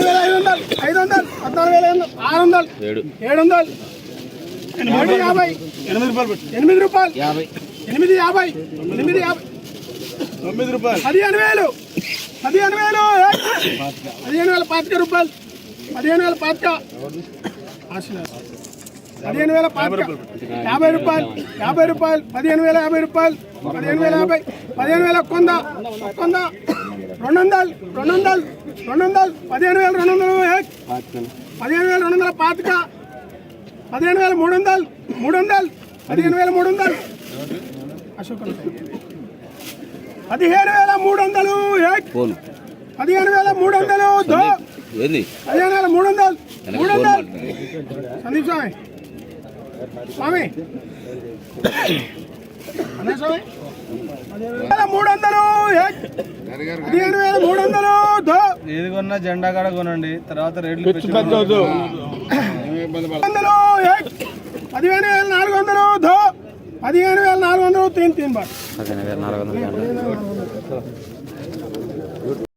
వేల ఐదు వందలు ఐదు వందలు పద్నాలుగు వేల ఐదు వందలు ఆరు వందలు ఏడు ఏడు వందలు ఏడు యాభై ఎనిమిది రూపాయలు. ఎనిమిది రూపాయలు యాభై ఎనిమిది యాభై ఎనిమిది యాభై తొమ్మిది రూపాయలు. పదిహేను వేలు పదిహేను వేలు ఏ? పదిహేను వేల పాతిక రూపాయలు. పదిహేను వేల పాతిక ఆశీర్వాద్. పదిహేను వేల యాభై రూపాయలు యాభై రూపాయలు పదిహేను వేల యాభై రూపాయలు పదిహేను వేల యాభై పదిహేను వేల కొంద కొంద రెండు వందలు రెండు వందలు రెండు వందలు పదిహేను వేల రెండు వందలు? పదిహేను వేల రెండు వందల పాతిక పదిహేను వేల మూడు వందలు మూడు వందలు పదిహేను వేల మూడు వందలు అశోక్ పదిహేను వేల మూడు వందలు పదిహేను వేల మూడు వందలు పదిహేను వేల మూడు వందలు మూడు వందలు. సందీప్ స్వామి స్వామి. మూడు వందలు ఏ? పదిహేను వేల మూడు వందలు ఏది కొన్నా జెండా కాడ కొనండి. తర్వాత రేట్లు. వందలు? పదిహేను వేల నాలుగు వందలు దో. పదిహేను వేల నాలుగు వందలు తీన్ తీన్ బాట్ పదిహేను వేల నాలుగు వందలు